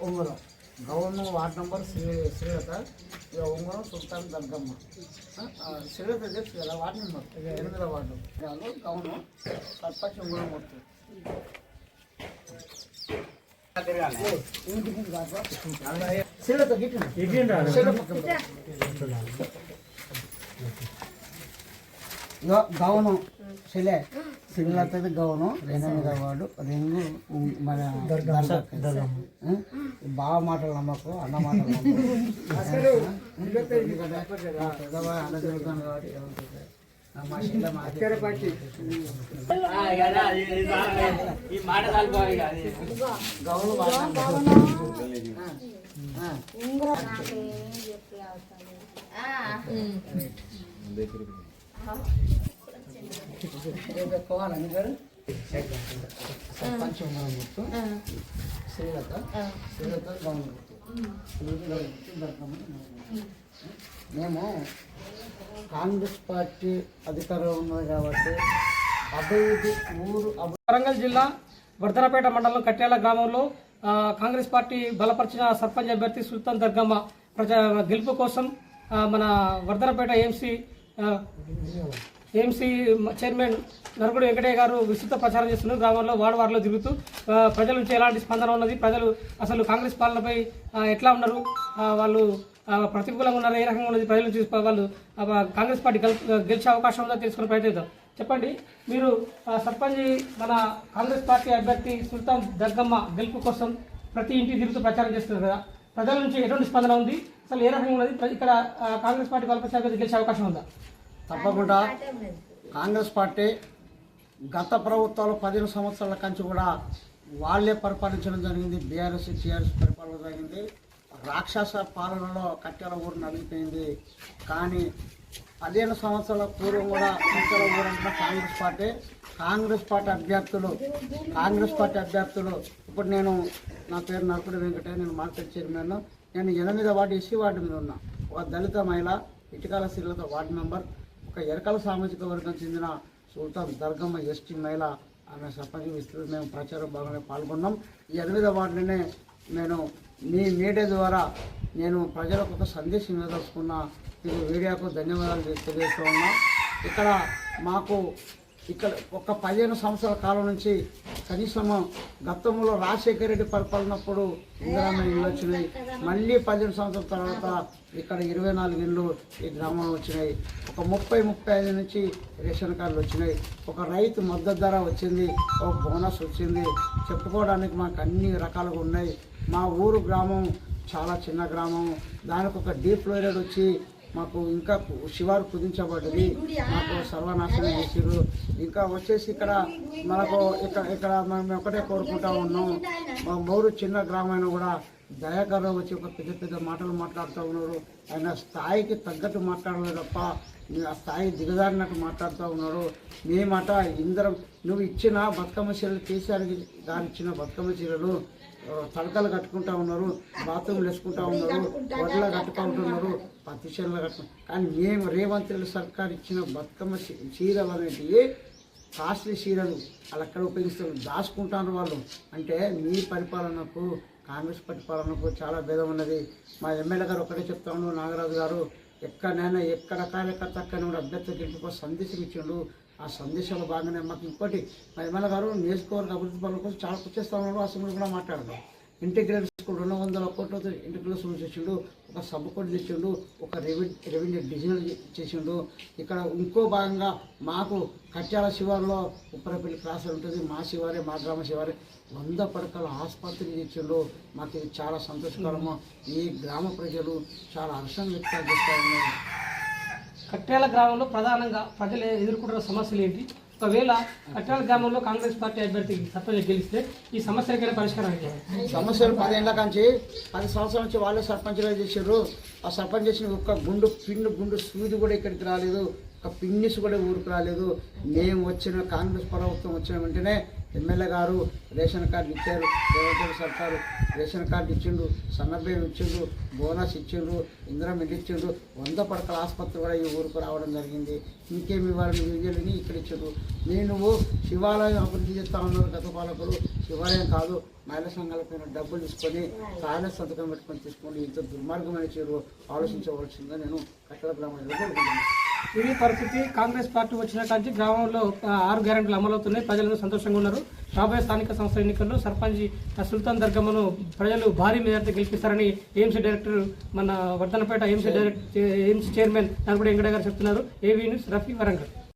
ఉంగరం gown ward number Shri Srilatha ఇక ఉంగరం సుల్తాన్ దర్గమ్మ శ్రీలత తెలుసు కదా వార్డ్ నెంబర్ ఎనిమిదవ వార్డు వాళ్ళు గౌను సర్పంచ్ ఉంగరం వస్తుంది గౌను శిలే. శిలతది గౌను వార్డు రింగు ఉం- మన? బాగా మాటలు నమ్మకు అన్న మాటలు నమ్మకు. ఎందుకంటే ఈ మాట కలుపుకోవాలి ఇక అది. గౌను వాడినాం. ఆ, ఆ. ఏదో కోవాలని గారు సర్పంచ్ ఉంగరం గుర్తు శ్రీలత శ్రీలత గౌన్ గుర్తు మేము కాంగ్రెస్ పార్టీ అధికారంలో ఉన్నది కాబట్టి అభివృద్ధి ఊరు వరంగల్ జిల్లా వర్ధనపేట మండలం కట్యాల గ్రామంలో కాంగ్రెస్ పార్టీ బలపరిచిన సర్పంచ్ అభ్యర్థి సుల్తాన్ దర్గమ్మ ప్రజా గెలుపు కోసం మన Wardhannapet AMC AMC chairman Narugudu Venkataiah గారు విస్తృత ప్రచారం చేస్తున్నారు. గ్రామంలో వార్డు వార్డులో తిరుగుతూ ప్రజల నుంచి ఎలాంటి స్పందన ఉన్నది? ప్రజలు అసలు కాంగ్రెస్ పాలనపై ఎట్లా ఉన్నారు? వాళ్ళు ప్రతికూలంగా ఉన్నారు? ఏ రకంగా ఉన్నది? ప్రజలు చూసి వాళ్ళు కాంగ్రెస్ పార్టీ గెలిచే అవకాశం ఉందో? తెలుసుకునే ప్రయత్నిద్దాం చెప్పండి. మీరు ఆ, సర్పంచ్ మన కాంగ్రెస్ పార్టీ అభ్యర్థి సుల్తాన్ దర్గమ్మ గెలుపు కోసం ప్రతి ఇంటి తిరుగుతూ ప్రచారం చేస్తున్నారు కదా. ప్రజల నుంచి ఎటువంటి స్పందన ఉంది? అసలు ఏ రకంగా ఉన్నది? ఇక్కడ కాంగ్రెస్ పార్టీ బలపరిచే అభ్యర్థి గెలిచే అవకాశం ఉందా? తప్పకుండా కాంగ్రెస్ పార్టీ గత ప్రభుత్వాలు పదిహేను సంవత్సరాల కంచి కూడా వాళ్ళే పరిపాలించడం జరిగింది. బీఆర్ఎస్ టీఆర్ఎస్ పరిపాలన జరిగింది. రాక్షస పాలనలో కట్టెల ఊరు నలిగిపోయింది. కానీ పదిహేను సంవత్సరాల పూర్వం కూడా కట్టెల ఊరు కాంగ్రెస్ పార్టీ కాంగ్రెస్ పార్టీ అభ్యర్థులు కాంగ్రెస్ పార్టీ అభ్యర్థులు ఇప్పుడు నేను నా పేరు నరకుడు వెంకటయ్య నేను మార్కెట్ చైర్మన్. నేను ఎనిమిదో వార్డు ఇసి వార్డు మీద ఉన్నా. ఒక దళిత మహిళ ఇటుకాల శ్రీలత వార్డు మెంబర్. యొక్క ఎరకల సామాజిక వర్గం చెందిన సుల్తాన్ దర్గమ్మ ఎస్టీ మహిళ ఆమె సర్పంచ్ విస్తృత మేము ప్రచారం భాగంగా పాల్గొన్నాం. ఈ ఎనిమిదో వార్డులోనే నేను మీ మీడియా ద్వారా నేను ప్రజలకు ఒక సందేశం ఇవ్వదలుచుకున్న మీకు మీడియాకు ధన్యవాదాలు తెలియజేస్తూ ఉన్నా. ఇక్కడ మాకు ఇక్కడ ఒక పదిహేను సంవత్సరాల కాలం నుంచి కనీసం గతంలో రాజశేఖర రెడ్డి పరిపాలనప్పుడు ఇందిరామయ్య ఇల్లు వచ్చినాయి. మళ్ళీ పదిహేను సంవత్సరాల తర్వాత ఇక్కడ ఇరవై నాలుగు ఇళ్ళు ఈ గ్రామంలో వచ్చినాయి. ఒక ముప్పై ముప్పై ఐదు నుంచి రేషన్ కార్డులు వచ్చినాయి. ఒక రైతు మద్దతు ధర వచ్చింది. ఒక బోనస్ వచ్చింది. చెప్పుకోవడానికి మాకు అన్ని రకాలుగా ఉన్నాయి. మా ఊరు గ్రామం చాలా చిన్న గ్రామం. దానికి ఒక డీప్ ఫ్లోరేడ్ వచ్చి మాకు ఇంకా శివారు కుదించబడ్డది మాకు సర్వనాశనం చేసిర్రు. ఇంకా వచ్చేసి ఇక్కడ మనకు ఇక్కడ ఇక్కడ మేము ఒకటే కోరుకుంటా ఉన్నాం. మా మౌరు చిన్న గ్రామైన కూడా దయాకరం వచ్చి ఒక పెద్ద పెద్ద మాటలు మాట్లాడుతూ ఉన్నారు. ఆయన స్థాయికి తగ్గట్టు మాట్లాడలేదు తప్ప ఆ స్థాయి దిగజారినట్టు మాట్లాడుతూ ఉన్నారు. మేమట ఇందరం నువ్వు ఇచ్చిన బతుకమ్మ చీరలు కేసీఆర్ గారు ఇచ్చిన బతుకమ్మ చీరలు తడకలు కట్టుకుంటా ఉన్నారు బాత్రూమ్లు వేసుకుంటా ఉన్నారు వడ్ల కట్టుకుంటున్నారు పత్తి చీరలు కానీ మేము రేవంత్ రెడ్డి సర్కార్ ఇచ్చిన బతుకమ్మ చీరలు అనేటివి కాస్ట్లీ చీరలు వాళ్ళు ఎక్కడ ఉపయోగిస్తారు. దాచుకుంటారు వాళ్ళు. అంటే మీ పరిపాలనకు కాంగ్రెస్ పరిపాలనకు చాలా భేదం ఉన్నది. మా ఎమ్మెల్యే గారు ఒకటే చెప్తాను నాగరాజు గారు ఎక్కడైనా ఎక్కడ కార్యకర్త అక్కడ కూడా అభ్యర్థి గెలుపుకో సందేశం ఇచ్చిండు. ఆ సందేశంలో బాగానే మాకు ఇంకోటి మా ఎమ్మెల్యే గారు నియోజకవర్గ అభివృద్ధి పనుల కోసం చాలా కృషి చేస్తా ఉన్నారు అసెంబ్లీ కూడా మాట్లాడదాం ఇంటిగ్రేటెడ్ స్కూల్ రెండు వందల కోట్లతో ఇంటిగ్రేషన్ చేసిండు ఒక సబ్ కోడ్ తెచ్చిండు ఒక రెవెన్యూ రెవెన్యూ డివిజనల్ చేసిండు. ఇక్కడ ఇంకో భాగంగా మాకు కట్యాల శివారులో ఉప్పరపల్లి క్రాస్ ఉంటుంది. మా శివారే మా గ్రామ శివారే వంద పడకల ఆసుపత్రి తెచ్చిండు మాకు ఇది చాలా సంతోషకరము. ఈ గ్రామ ప్రజలు చాలా హర్షం వ్యక్తం చేస్తారు కట్యాల గ్రామంలో ప్రధానంగా ప్రజలు ఎదుర్కొంటున్న సమస్యలు ఏంటి? ఒకవేళ కట్యాల గ్రామంలో కాంగ్రెస్ పార్టీ అభ్యర్థి సర్పంచ్ గెలిస్తే ఈ సమస్యలకైనా పరిష్కారం అయ్యాయి సమస్యలు పదేళ్ళ కాంచి పది సంవత్సరాల నుంచి వాళ్ళే సర్పంచ్గా చేసారు ఆ సర్పంచ్ చేసిన ఒక్క గుండు పిండు గుండు సూది కూడా ఇక్కడికి రాలేదు. ఒక పిన్నిస్ కూడా ఊరికి రాలేదు. మేము వచ్చిన కాంగ్రెస్ ప్రభుత్వం వచ్చిన వెంటనే ఎమ్మెల్యే గారు రేషన్ కార్డు ఇచ్చారు రేవంత్ సర్కారు రేషన్ కార్డు ఇచ్చిండు సన్నబియ్యం ఇచ్చిండు బోనస్ ఇచ్చిండు ఇందిరం ఇచ్చిండు వంద పడకల ఆసుపత్రి కూడా ఈ ఊరుకు రావడం జరిగింది. ఇంకేమి వాళ్ళని విజయలని ఇక్కడ ఇచ్చిండు నేను శివాలయం అభివృద్ధి చేస్తా ఉన్నారు గత పాలకులు శివాలయం కాదు మహిళా సంఘాల పైన డబ్బులు తీసుకొని కాయల సంతకం పెట్టుకొని తీసుకొని ఇంత దుర్మార్గమైన చీరు ఆలోచించవలసిందిగా నేను కట్టడ బ్రాహ్మణులు కోరుకుంటున్నాను ఇది పరిస్థితి కాంగ్రెస్ పార్టీ వచ్చిన కాంచి గ్రామంలో ఆరు గ్యారెంటీలు అమలవుతున్నాయి. ప్రజలు సంతోషంగా ఉన్నారు. రాబోయే స్థానిక సంస్థల ఎన్నికల్లో సర్పంచ్ సుల్తాన్ దర్గమ్మను ప్రజలు భారీ మెజార్టీ గెలిపిస్తారని ఏఎంసీ డైరెక్టర్ మన Wardhannapet AMC director AMC chairman Nalugudu Venkata గారు చెప్తున్నారు. AV news Rafi Warangal.